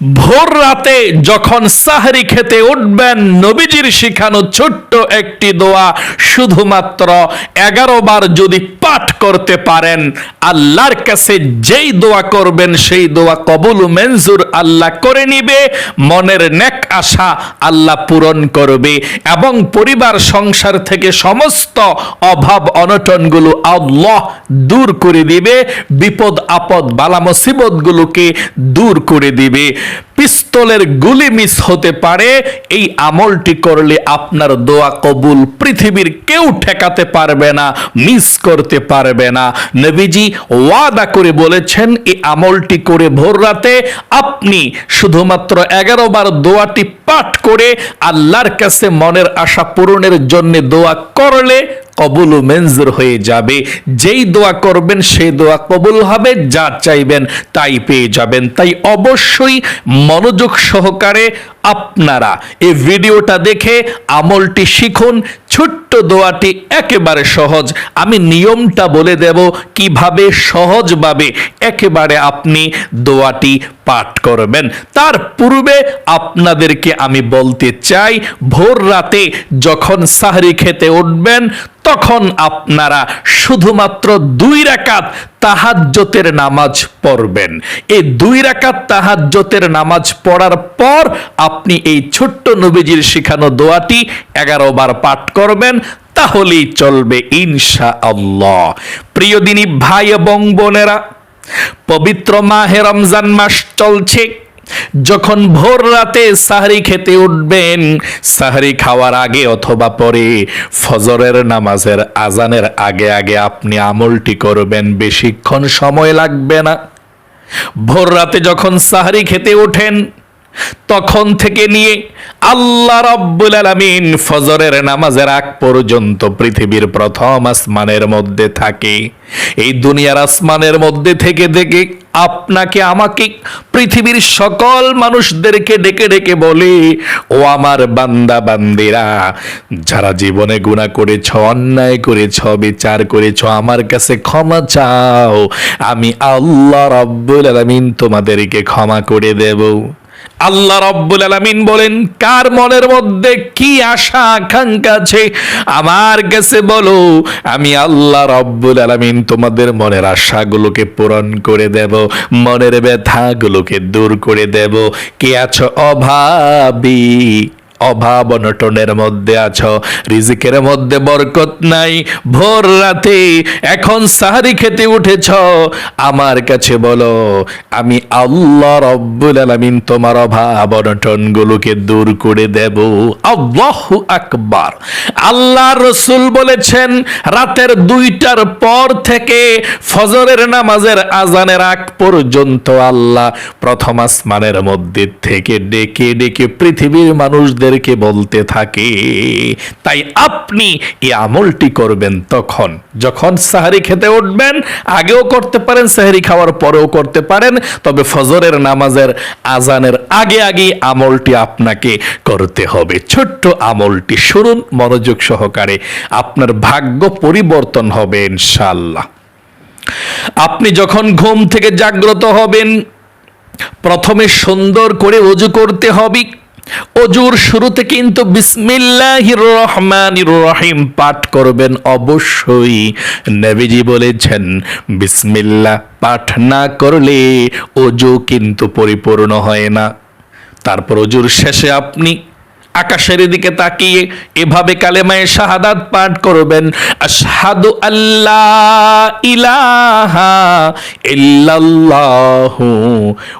ভোর রাতে যখন সাহরি খেতে উঠবেন, নবীজির শিখানো ছোট্ট একটি দোয়া শুধুমাত্র এগারো বার যদি পাঠ করতে পারেন। আল্লাহর কাছে যেই দোয়া করবেন, সেই দোয়া কবুল ও মঞ্জুর আল্লাহ করে নিবে। মনের নেক আশা আল্লাহ পূরণ করবে এবং পরিবার, সংসার থেকে সমস্ত অভাব অনটনগুলো আল্লাহ দূর করে দিবে। বিপদ আপদ বালা মুসিবতগুলোকে দূর করে দিবে। পিস্তলের গুলি মিস হতে পারে, এই আমলটি করলে আপনার দোয়া কবুল পৃথিবীর কেউ ঠেকাতে পারবে না মিস করতে পারবে না। নবীজি ওয়াদা করে বলেছেন, এই আমলটি করে ভোর রাতে আপনি শুধুমাত্র এগারো বার দোয়াটি পাঠ করে আল্লাহর কাছে মনের আশা পূরণের জন্য দোয়া করলে কবুল মেনজুর হয়ে যাবে। যেই দোয়া করবেন সেই দোয়া কবুল হবে, যা চাইবেন তাই পেয়ে যাবেন। তাই অবশ্যই মনোযোগ সহকারে আপনারা এই ভিডিওটা দেখে আমলটি শিখুন, ছোট্ট দোয়াটি একেবারে সহজ। আমি নিয়মটা বলে দেব কীভাবে সহজভাবে একেবারে আপনি দোয়াটি পাঠ করবেন। তার পূর্বে আপনাদেরকে আমি বলতে চাই, ভোর রাতে যখন সাহরি খেতে উঠবেন, তখন আপনারা শুধুমাত্র দুই রাকাত তাহাজ্জতের নামাজ পড়বেন। এই দুই রাকাত তাহাজ্জতের নামাজ পড়ার পর আপনি এই ছোট্ট নবীজির শিখানো দোয়াটি এগারো বার পাঠ করবেন, তাহলেই চলবে ইনশা আল্লাহ প্রিয় দিনী ভাই এবং বোনেরা, পবিত্র মাহে রমজান মাস চলছে। যখন ভোর রাতে সাহারি খেতে উঠবেন, সাহারি খাওয়ার আগে অথবা পরে ফজরের নামাজের আজানের আগে আগে আপনি আমলটি করবেন, বেশিক্ষণ সময় লাগবে না। ভোর রাতে যখন সাহারি খেতে ওঠেন তখন থেকে নিয়ে আল্লাহ রব্বুল আলামিন ফজরের নামাজের আগ পর্যন্ত পৃথিবীর প্রথম আসমানের মধ্যে থাকে। এই দুনিয়ার আসমানের মধ্যে থেকে থেকে আপনাকে, আমাকে পৃথিবীর সকল মানুষদেরকে ডেকে ডেকে বলে, ও আমার বান্দা, বান্দিরা, যারা জীবনে গুণা করেছ, অন্যায় করেছ, বিচার করেছ, আমার কাছে ক্ষমা চাও। আমি আল্লাহ রব্বুল আলামিন তোমাদেরকে ক্ষমা করে দেব। আল্লাহ রব্বুল আলামিন বলেন, কার মনের মধ্যে কি আশা, আকাঙ্ক্ষা আছে? আমার কাছে বলো, আমি আল্লাহ রব্বুল আলামিন তোমাদের মনের আশাগুলোকে পূরণ করে দেব, মনের ব্যথাগুলোকে দূর করে দেব। কে আছো অভাবী? অভাব অনটনের মধ্যে আছো, রিজিকের মধ্যে বরকত নাই। ভোর রাতে এখন সাহারি খেতে উঠেছ, আমার কাছে বলো, আমি আল্লাহ রব্বুল আলামিন তোমার অভাব অনটন গুলোকে দূর করে দেব। আল্লাহু আকবার। আল্লাহ রসুল বলেছেন, রাতের দুইটার পর থেকে ফজরের নামাজের আজানের আগ পর্যন্ত আল্লাহ প্রথম আসমানের মধ্যে থেকে ডেকে ডেকে পৃথিবীর মানুষদেরকে বলতে থাকে, তাই আপনি এই আমলটি করবেন তখন। যখন সাহারি খেতে উঠবেন, আগেও করতে পারেন, সাহারি খাওয়ার পরেও করতে পারেন, তবে ফজরের নামাজের আজানের আগে আগে আমলটি আপনাকে করতে হবে। ছোট্ট আমলটি শুনুন, মনোযোগ সহকারে। আপনার ভাগ্য পরিবর্তন হবে ইনশাল্লাহ আপনি যখন ঘুম থেকে জাগ্রত হবেন, প্রথমে সুন্দর করে অজু করতে হবে অজুর শুরুতে কিন্তু বিসমিল্লাহির রহমানির রহিম পাঠ করবেন অবশ্যই। নবীজি বলেছেন, বিসমিল্লাহ পাঠ না করলে অজু কিন্তু পরিপূর্ণ হয় না। তারপর অজুর শেষে আপনি আকাশের দিকে তাকিয়ে এভাবে কালেমায়ে শাহাদাত পাঠ করবেন, আশহাদু আল্লাহ ইলাহা ইল্লাল্লাহু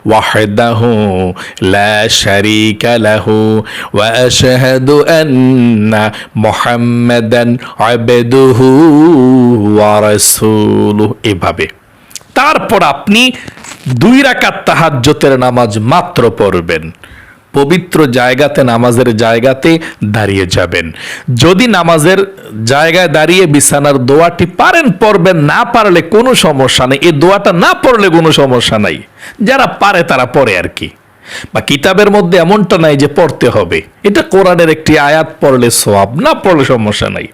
ওয়াহদাহু লা শারীকা লাহু ওয়া আশহাদু আন্না মুহাম্মাদান আবদুহু ওয়া রাসূলুহু। এভাবে। তারপর আপনি দুই রাকাত তাহাজ্জতের নামাজ মাত্র পড়বেন। পবিত্র জায়গাতে, নামাজের জায়গাতে দাঁড়িয়ে যাবেন। যদি নামাজের জায়গায় দাঁড়িয়ে বিছানার দোয়াটি পারেন, পড়বেন, না পারলে কোনো সমস্যা নেই। এই দোয়াটা না পড়লে কোনো সমস্যা নাই। যারা পারে তারা পড়ে আর কি। বা কিতাবের মধ্যে এমনটা নাই যে পড়তে হবে। এটা কোরআনের একটি আয়াত, পড়লে সোয়াব না পড়লে সমস্যা নাই।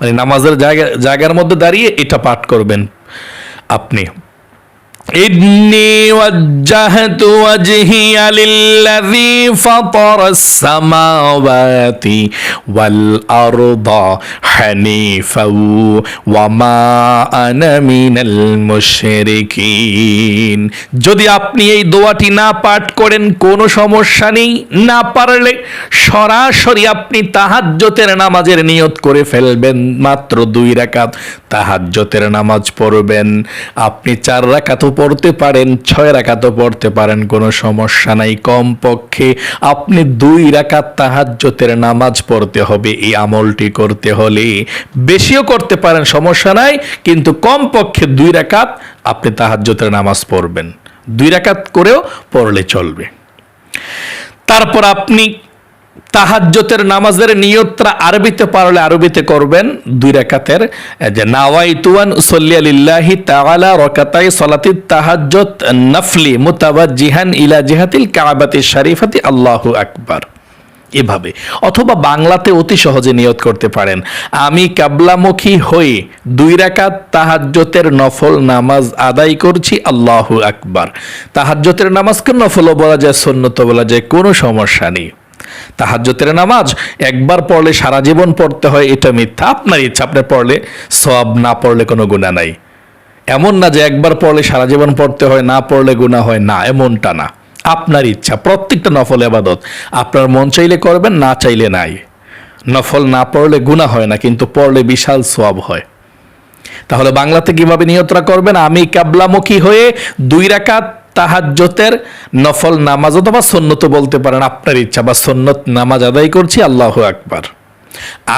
মানে নামাজের জায়গা জায়গার মধ্যে দাঁড়িয়ে এটা পাঠ করবেন আপনি। إني وجهت وجهي للذي فطر السماوات والأرض حنيفا وما أنا من المشركين যদি আপনি এই দোয়াটি না পাঠ করেন কোনো সমস্যা নেই না পারলে সরাসরি আপনি তাহাজ্জতের নামাজের নিয়ত করে ফেলবেন মাত্র দুই রাকাত তাহাজ্জতের নামাজ পড়বেন আপনি চার রাকাতও পড়তে পারেন, ছয় রাকাতও পড়তে পারেন, কোনো সমস্যা নাই। কমপক্ষে আপনি দুই রাকাত তাহাজ্জতের নামাজ পড়তে হবে, এই আমলটি করতে হলে। বেশিও করতে পারেন, সমস্যা নাই, কিন্তু কমপক্ষে দুই রাকাত আপনি তাহাজ্জতের নামাজ পড়বেন। দুই রাকাত করেও পড়লে চলবে। তারপর আপনি তাহাজ্জতের নামাজের নিয়তটা আরবিতে পারলে আরবিতে করবেন, দুই রাকাতের যে, নাওয়াইতুয়ান উসল্লিয়া লিল্লাহি তাআলা রাকাতাই সালাতি তাহাজ্জুদ নফলি মুতাওয়াজ্জিহান ইলা জিহাতিল কাবাতি শরীফাতি, আল্লাহু আকবার। এভাবে। অথবা বাংলাতে অতি সহজে নিয়ত করতে পারেন। আমি কাবলামুখী হয়ে দুই রাকাত তাহাজ্জতের নফল নামাজ আদায় করছি, আল্লাহু আকবার। তাহাজ্জতের নামাজকে নফলও বলা যায় সন্ন্যত বলা যায়, কোনো সমস্যা নেই। তাহাজ্জতের নামাজ, একবার পড়লে সারা জীবন পড়তে হয়, এটা মিথ্যা। আপনার ইচ্ছা আপনার পড়লে সব না পড়লে কোনো গুণা নাই। এমন না যে একবার পড়লে সারা জীবন পড়তে হয়, না পড়লে গুণা হয়, না, এমনটা না। আপনার ইচ্ছা, প্রত্যেকটা নফল আবাদত। আপনার মন চাইলে করবেন, না চাইলে নাই। নফল না পড়লে গুণা হয় না, কিন্তু পড়লে বিশাল সব হয়। তাহলে বাংলাতে কীভাবে নিয়তরা করবেন? আমি কাবলামুখী হয়ে দুই রাকাত তাহাজ্জতের নফল নামাজ অথবা সন্নত বলতে পারেন। আপনার ইচ্ছা বা সন্নত নামাজ আদায় করছি, আল্লাহ আকবার।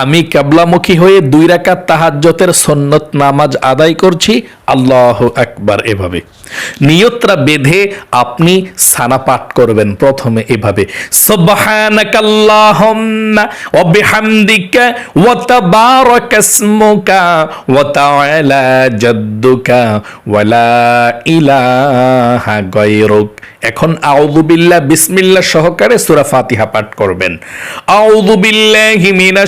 আমি কাবলামুখী হয়ে দুই রাকাত তাহাজ্জতের সন্নত নামাজ আদায় করছি, আল্লাহ আকবার এভাবে। নিয়তরা বেঁধে আপনি সানা পাঠ করবেন প্রথমে এভাবে। এখন আউযু বিল্লাহ বিসমিল্লাহ সহকারে সূরা ফাতিহা পাঠ করবেন। আউযু বিল্লাহি মিনাশ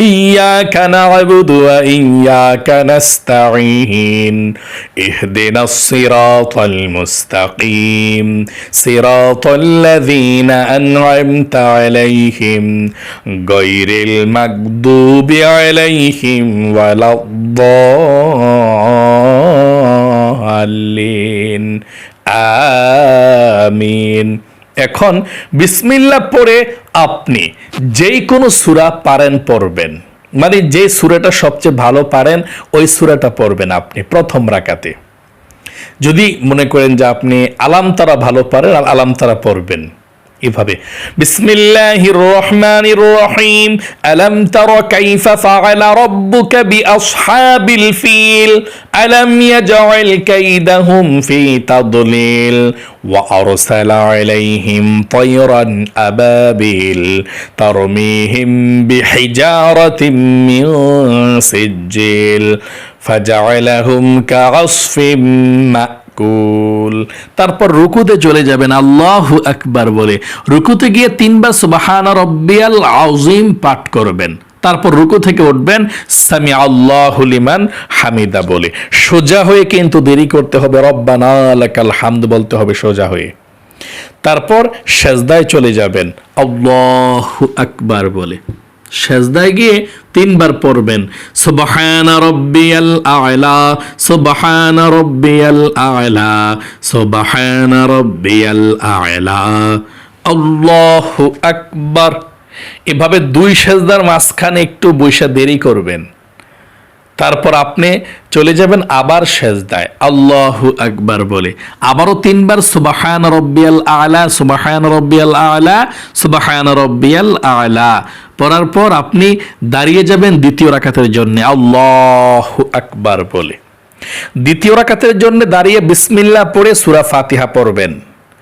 إياك نعبد وإياك نستعين اهدنا الصراط المستقيم صراط الذين أنعمت عليهم غير المغضوب عليهم ولا الضالين আমিন এখন বিসমিল্লাহ পড়ে আপনি যেই কোনো সুরা পারেন, পড়বেন। মানে যে সুরাটা সবচেয়ে ভালো পারেন, ওই সুরাটা পড়বেন আপনি প্রথম রাকাতে। যদি মনে করেন যে আপনি আলাম তারা ভালো পারেন আর আলাম তারা পড়বেন। এভাবে বিসমিল্লাহির রহমানির রহিম আলাম তারা কাইফা ফাআলা রাব্বুকা বিআসহাবিল ফিল আলাম ইয়াজআল কাইদাহুম ফি তাদলিল وأرسل عليهم طيرا أبابيل ترميهم بحجارة من سجيل فجعلهم كعصف মাকুল তারপর রুকুতে চলে যাবেন, আল্লাহ আকবার বলে। রুকুতে গিয়ে তিনবার সুবাহান রব্বিয়াল আউজিম পাঠ করবেন। তারপর রুকু থেকে উঠবেন সামি আল্লাহ লিমান হামিদা বলে। সোজা হয়ে কিন্তু দেরি করতে হবে, রব্বানা লাকাল হামদ বলতে হবে সোজা হয়ে। তারপর সেজদায় চলে যাবেন, আল্লাহ আকবার বলে। সেজদায় গিয়ে তিনবার পড়বেন। সুবহান রব্বিয়াল আয়লা সুবহান রব্বিয়াল আ'লা, সুবহান রব্বিয়াল আ'লা। আল্লাহু আকবার। এভাবে দুই সেজদার মাঝখানে একটু বৈশা দেরি করবেন। তারপর আপনি চলে যাবেন আবার সেজদায়। আল্লাহু আকবার বলে। আবারও তিনবার সুবাহান রব্বিয়াল আলা, সুবাহান রব্বিয়াল আলা, সুবাহান রব্বিয়াল আলা। পড়ার পর আপনি দাঁড়িয়ে যাবেন দ্বিতীয় রাকাতের জন্য। আল্লাহু আকবার বলে। দ্বিতীয় রাকাতের জন্য দাঁড়িয়ে বিসমিল্লা পড়ে সুরা ফাতিহা পড়বেন।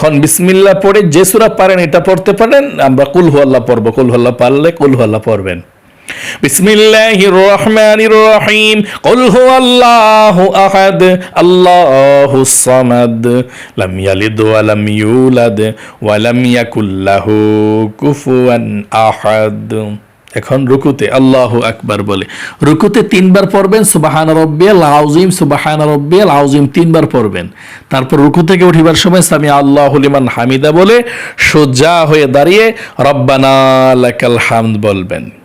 এখন বিসমিল্লা পড়ে যে সুরা পারেন এটা পড়তে পারেন, আমরা কুল হুয়াল্লাহ পড়ব, কুল হুয়াল্লাহ পারলে কুল হুয়াল্লাহ পড়বেন। বিসমিল্লাহির রহমানির রহিম, কুল হুয়াল্লাহু আহাদ আল্লাহুস সামাদ, লাম ইয়ালিদ ওয়া লাম ইউলাদ, ওয়া লাম ইয়াকুল লাহু কুফুয়ান এখন রুকুতে আল্লাহ আকবার বলে। রুকুতে তিনবার পড়বেন, সুবাহান রব্বিয়াল আউজিম সুবাহান রব্বিয়াল আউজিম তিনবার পড়বেন। তারপর রুকু থেকে উঠিবার সময় স্বামী আল্লাহ লিমান হামিদা বলে, সোজা হয়ে দাঁড়িয়ে রব্বানা লাকাল হামদ বলবেন।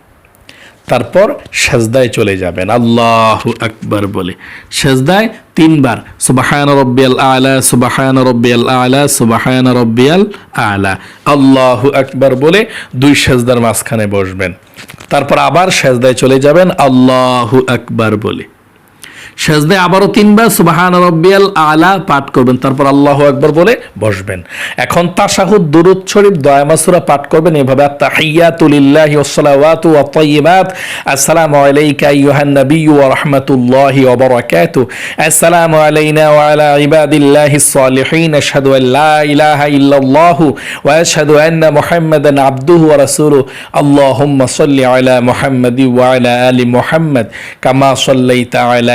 তারপর সেজদায় চলে যাবেন। আল্লাহ আকবার বলে। সেজদায় তিনবার সুবাহায়ন রব্বিয়াল আলা সুবাহায়ন রব্বিয়াল আলা সুবাহায়ন রব্বিয়াল আলা। আল্লাহ আকবার বলে দুই সেজদার মাঝখানে বসবেন। তারপর আবার সেজদায় চলে যাবেন, আল্লাহ আকবার বলে। সেজদায় আবারও তিনবার সুবাহান রব্বিয়াল আলা পাঠ করবেন, তারপর আল্লাহ আকবার বলে বসবেন। এখন তাশাহুদ, দুরুদ শরীফ দয়ামাসুরা পাঠ করবেন, এভাবে আত্তাহিয়াতু লিল্লাহি ওয়াসসালাওয়াতু ওয়াত তাইয়্যিবাত। আসসালামু আলাইকা আইয়ুহান নাবিয়্যু ওয়া রাহমাতুল্লাহি ওয়া বারাকাতুহু আসসালামু আলাইনা ওয়া আলা সালিহিন আশহাদু আন লা ইলাহা ওয়া আশহাদু আন্না মুহাম্মাদান আবদুহু ওয়া আল্লাহুম্মা আলা মুহাম্মাদি ওয়া আলা আলি মুহাম্মাদ। কামা সাল্লাইতা আলা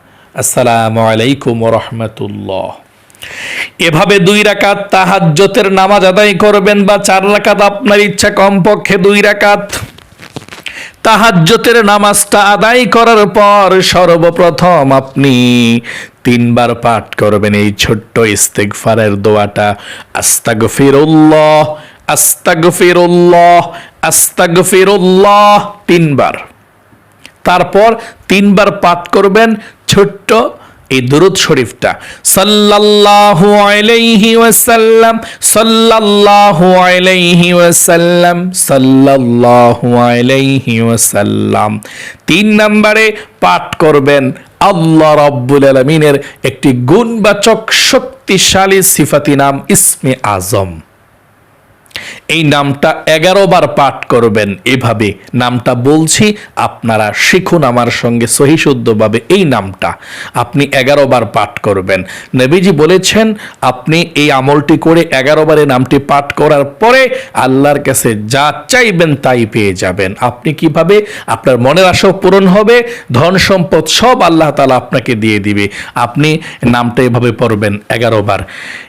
আসসালামু আলাইকুম রহমতুল্লাহ। এভাবে দুই রাকাত তাহাজ্জতের নামাজ আদায় করবেন বা চার রাকাত আপনার ইচ্ছা কমপক্ষে দুই রাকাত তাহাজ্জতের নামাজটা আদায় করার পর সর্বপ্রথম আপনি তিনবার পাঠ করবেন। এই ছোট্ট ইস্তেকফারের দোয়াটা আস্তাগ ফিরুল্লাহ আস্তাগ ফিরুল্লাহ আস্তাগ ফিরুল্লাহ তিনবার। তারপর তিনবার পাঠ করবেন ছোট্ট এই দুরুদ শরীফটা। সাল্লাল্লাহু আলাইহি ওয়াসাল্লাম, সাল্লাল্লাহু আলাইহি ওয়াসাল্লাম, সাল্লাল্লাহু আলাইহি ওয়াসাল্লাম। তিন নম্বরে পাঠ করবেন, আল্লাহ রাব্বুল আলামিনের একটি গুণবাচক, শক্তিশালী, সিফাতি নাম, ইসমে আজম। এই নামটা এগারো বার পাঠ করবেন। এভাবে নামটা বলছি, আপনারা শিখুন আমার সঙ্গে সহিশুদ্ধভাবে এই নামটা। আপনি এগারো বার পাঠ করবেন। নবীজি বলেছেন, আপনি এই আমলটি করে এগারো বারে নামটি পাঠ করার পরে আল্লাহর কাছে যা চাইবেন তাই পেয়ে যাবেন। আপনি কীভাবে? আপনার মনের আশাও পূরণ হবে, ধন সম্পদ সব আল্লাহ তালা আপনাকে দিয়ে দিবে। আপনি নামটা এভাবে পড়বেন এগারো বার।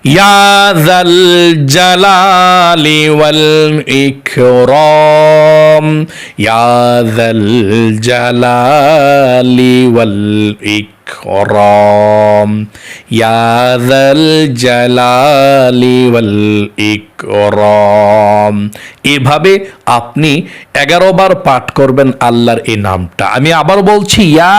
ইয়াদাল জালালি والإكرام يا ذا الجلال والإكرام. يا ذا الجلال والإكرام এভাবে আপনি এগারো বার পাঠ করবেন আল্লাহর এই নামটা আমি আবার বলছি ইয়া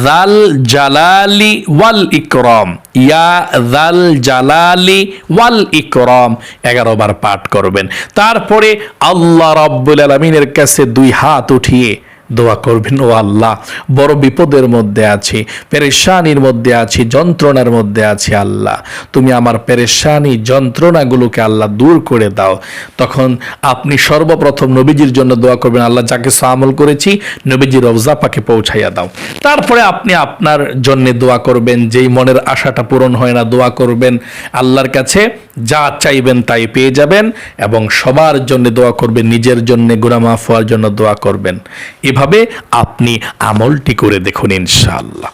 জাল জালালি ওয়াল ইকরম ইয়া জাল জালালি ওয়াল ইকরম এগারো বার পাঠ করবেন তারপরে আল্লাহ রব্বুল আলমিনের কাছে দুই হাত উঠিয়ে দোয়া করবেন, ও আল্লাহ। বড় বিপদের মধ্যে আছি, পেরেশানির মধ্যে আছি, যন্ত্রণার মধ্যে আছি আল্লাহ। তুমি আমার পেরেশানি, যন্ত্রণাগুলোকে আল্লাহ দূর করে দাও। তখন আপনি সর্বপ্রথম নবীজির জন্য দোয়া করবেন, আল্লাহ যাকে আমল করেছি, নবীজির রওজা পাকে পৌঁছাইয়া দাও। তারপরে আপনি আপনার জন্যে দোয়া করবেন, যেই মনের আশাটা পূরণ হয় না, দোয়া করবেন। আল্লাহর কাছে যা চাইবেন তাই পেয়ে যাবেন এবং সবার জন্য দোয়া করবেন, নিজের জন্য গুনাহ মাফ হওয়ার জন্য দোয়া করবেন। এভাবে আপনি আমলটি করে দেখুন ইনশাআল্লাহ।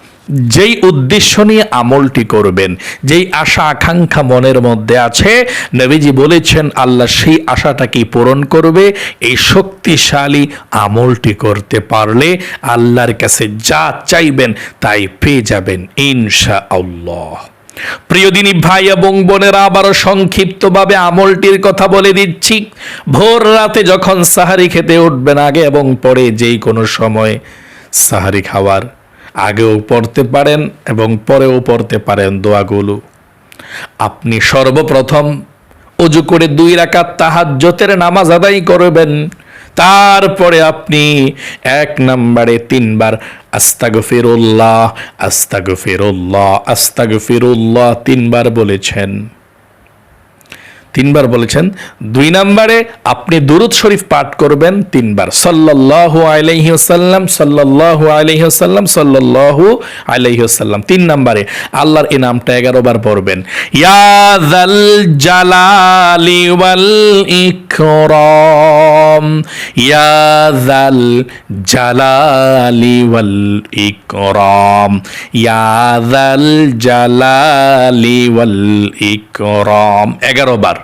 যেই উদ্দেশ্য নিয়ে আমলটি করবেন, যেই আশা আকাঙ্ক্ষা মনের মধ্যে আছে, নবীজি বলেছেন, আল্লাহ সেই আশাটাকে পূরণ করবে? এই শক্তিশালী আমলটি করতে পারলে আল্লাহর কাছে যা চাইবেন তাই পেয়ে যাবেন ইনশা আল্লাহ প্রিয় দিনী ভাই এবং বোনেরা, আবারও সংক্ষিপ্তভাবে আমলটির কথা বলে দিচ্ছি। ভোর রাতে যখন সাহারি খেতে উঠবেন আগে এবং পরে যেই কোনো সময় সাহারি খাওয়ার, আগেও পড়তে পারেন এবং পরেও পড়তে পারেন দোয়াগুলো। আপনি সর্বপ্রথম অজু করে দুই রাকাত তাহাজ্জতের নামাজ আদায় করবেন। তারপরে আপনি এক নম্বরে তিনবার আস্তাগফিরুল্লাহ আস্তাগফিরুল্লাহ আস্তাগফিরুল্লাহ তিনবার বলেছেন। তিনবার বলেছেন, দুই নম্বরে আপনি দুরুদ শরীফ পাঠ করবেন তিনবার। সাল্লাল্লাহু আলাইহি ওয়াসাল্লাম, সাল্লাল্লাহু আলাইহি ওয়াসাল্লাম তিন নম্বরে আল্লাহর এই নামটা 11 বার পড়বেন। ইয়া যাল জালালি ওয়াল ইকরাম। ইয়া যাল জালালি ওয়াল ইকরাম। ইয়া যাল জালালি ওয়াল ইকরাম। 11 বার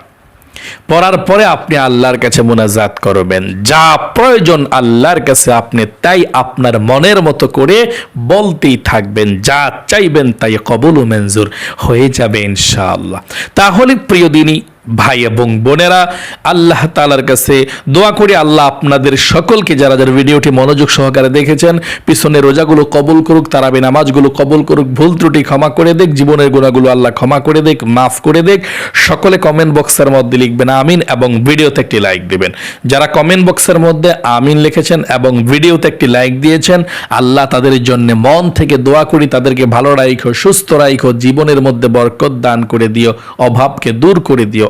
পড়ার পরে আপনি আল্লাহর কাছে মোনাজাত করবেন। যা প্রয়োজন আল্লাহর কাছে আপনি তাই আপনার মনের মতো করে বলতেই থাকবেন। যা চাইবেন তাই কবল মঞ্জুর হয়ে যাবে ইনশাআল্লাহ। তাহলে প্রিয় দিনী ভাই এবং বোনেরা, আল্লাহ তালার কাছে দোয়া করি, আল্লাহ আপনাদের সকলকে যারা যারা ভিডিওটি মনোযোগ সহকারে দেখেছেন, পিছনে রোজাগুলো কবুল করুক, তারাবি নামাজগুলো কবুল করুক, ভুল ত্রুটি ক্ষমা করে দেখ জীবনের গুণাগুলো আল্লাহ ক্ষমা করে দেখ মাফ করে দেখ সকলে কমেন্ট বক্সের মধ্যে লিখবেন, আমিন, এবং ভিডিওতে একটি লাইক দিবেন। যারা কমেন্ট বক্সের মধ্যে আমিন লিখেছেন এবং ভিডিওতে একটি লাইক দিয়েছেন, আল্লাহ তাদের জন্য মন থেকে দোয়া করি, তাদেরকে ভালো রাখো সুস্থ রাখো জীবনের মধ্যে বরকত দান করে দিও, অভাবকে দূর করে দিও।